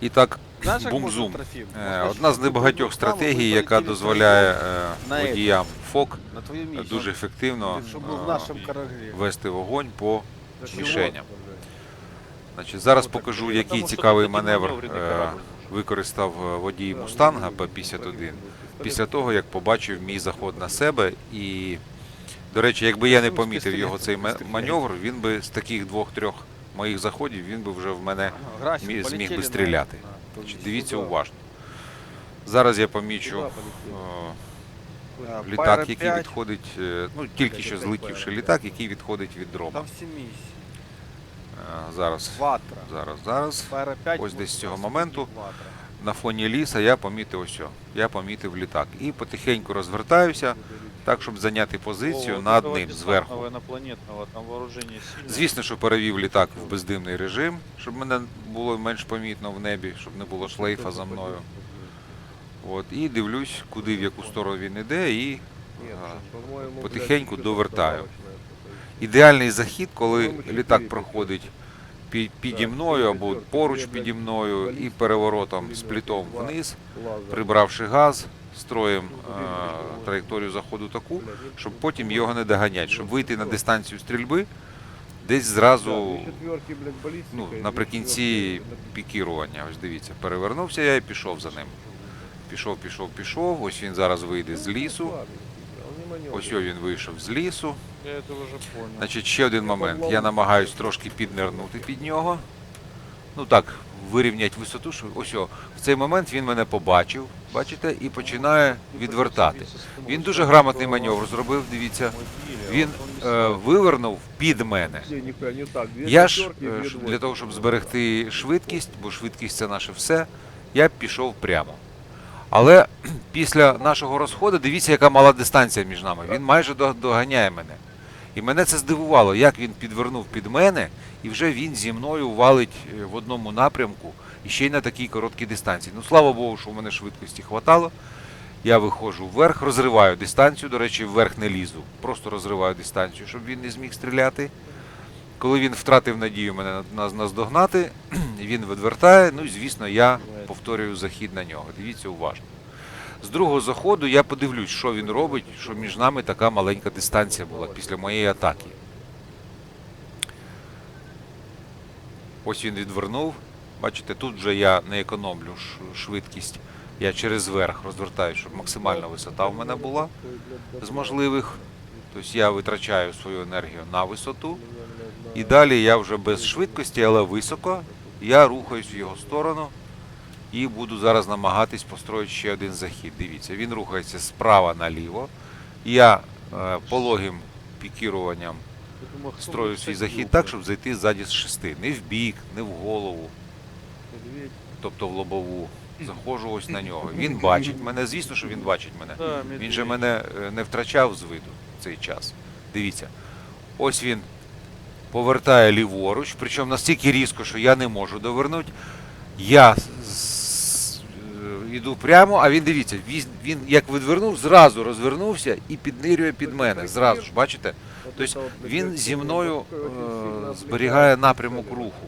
І так, бум-зум. Е, Одна з небагатьох стратегій, яка дозволяє е, водіям ФОК дуже ефективно е, вести вогонь по мішеням. Значить, зараз покажу, який цікавий маневр використав водій Мустанга П-51. Після того, як побачив мій заход на себе. І, до речі, якби я не помітив його цей ма- маневр, він би з таких двох-трьох моїх заходів він би вже в мене зміг би стріляти. Дивіться уважно. Зараз я помічу е, літак, який відходить, е, ну тільки що злетівши літак, який відходить від місії. Е, Зараз, зараз, зараз. Ось десь з цього моменту. На фоні ліса я помітив ось. о, Я помітив літак. І потихеньку розвертаюся, так, щоб зайняти позицію над ним зверху. Там. Звісно, що перевів літак в бездимний режим, щоб мене було менш помітно в небі, щоб не було шлейфа за мною. От, і дивлюсь, куди в яку сторону він іде, і а, потихеньку довертаю. ідеальний захід, коли літак проходить пі- піді мною або поруч піді мною і переворотом з плітом вниз, прибравши газ, строїм Ну, е, траєкторію заходу таку, щоб потім його не доганять, щоб вийти на дистанцію стрільби, десь зразу ну, наприкінці пікірування. Ось дивіться, перевернувся я і пішов за ним. Пішов, пішов, пішов. Ось він зараз вийде з лісу. Ось він вийшов з лісу. Значить, ще один момент. Я намагаюсь трошки піднирнути під нього. Ну так, вирівняти висоту. що- Ось в цей момент він мене побачив, бачите, і починає відвертати. Він дуже грамотний маневр зробив, дивіться. Він е, вивернув під мене. Я ж е, для того, щоб зберегти швидкість, бо швидкість це наше все, я пішов прямо. Але після нашого розходу, дивіться, яка мала дистанція між нами. Він майже доганяє мене. І мене це здивувало, як він підвернув під мене, і вже він зі мною валить е, в одному напрямку і ще й на такій короткій дистанції. Ну, слава Богу, що в мене швидкості хватало. Я виходжу вверх, розриваю дистанцію. До речі, вверх не лізу. Просто розриваю дистанцію, щоб він не зміг стріляти. Коли він втратив надію мене наздогнати, він відвертає. Ну і звісно, я повторюю захід на нього. Дивіться уважно. З другого заходу я подивлюсь, що він робить, що між нами така маленька дистанція була після моєї атаки. Ось він відвернув. Бачите, тут вже я не економлю швидкість. Я через верх розвертаю, щоб максимальна висота в мене була з можливих. Тобто я витрачаю свою енергію на висоту. І далі я вже без швидкості, але високо. Я рухаюсь в його сторону і буду зараз намагатись построїти ще один захід. Дивіться, він рухається справа наліво. Я е, пологим пікіруванням строю свій захід так, щоб зайти ззаді з шести. Не в бік, не в голову, тобто в лобову. Заходжу ось на нього. Він бачить мене. Звісно, що він бачить мене. Він же мене е, не втрачав з виду в цей час. Дивіться, ось він повертає ліворуч, причому настільки різко, що я не можу довернути. Я йду прямо, а він дивіться, він, він як відвернув, зразу розвернувся і піднирює під мене. Зразу ж, бачите? Тобто він зі мною е, зберігає напрямок руху.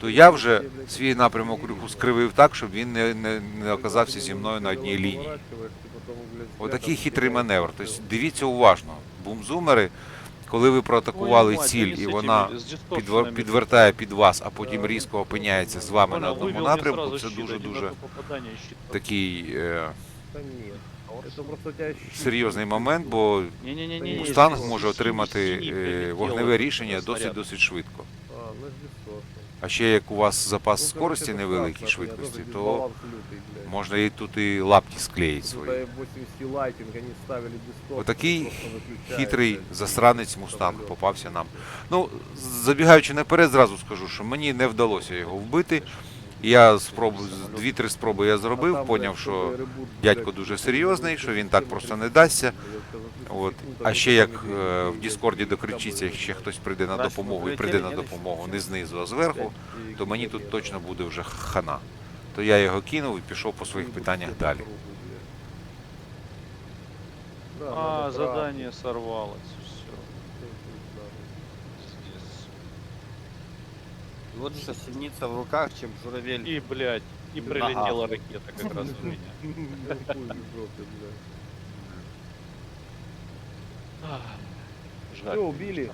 То я вже свій напрямок руху скривив так, щоб він не, не, не оказався зі мною на одній лінії. Отакий хитрий маневр. Тобто дивіться уважно. Бумзумери, коли ви проатакували ціль і вона підвер- підвертає під вас, а потім різко опиняється з вами на одному напрямку, це дуже-дуже такий е, серйозний момент, бо Мустанг може отримати е, вогневе рішення досить-досить швидко. А, ще як у вас запас скорості невеликий, швидкості, то можна і тут і лапті склеїть свої. это 80 лайтинг они ставили без Отакий Хитрий засранець Мустанг попався нам. Ну, забігаючи наперед, зразу скажу, що мені не вдалося його вбити. Я спробу, дві-три спроби я зробив, поняв, що дядько дуже серйозний, що він так просто не дасться. От. А ще як е, в Діскорді докричиться, якщо хтось прийде на допомогу і прийде на допомогу не знизу, а зверху, то мені тут точно буде вже хана. То я його кинув і пішов по своїх питаннях далі. А, надо задание сорвалось. Все. брать. Лучше синица в руках, чем журавель. И, блядь, и Ага. прилетела ракета как раз в меня. Ах, Все, убили.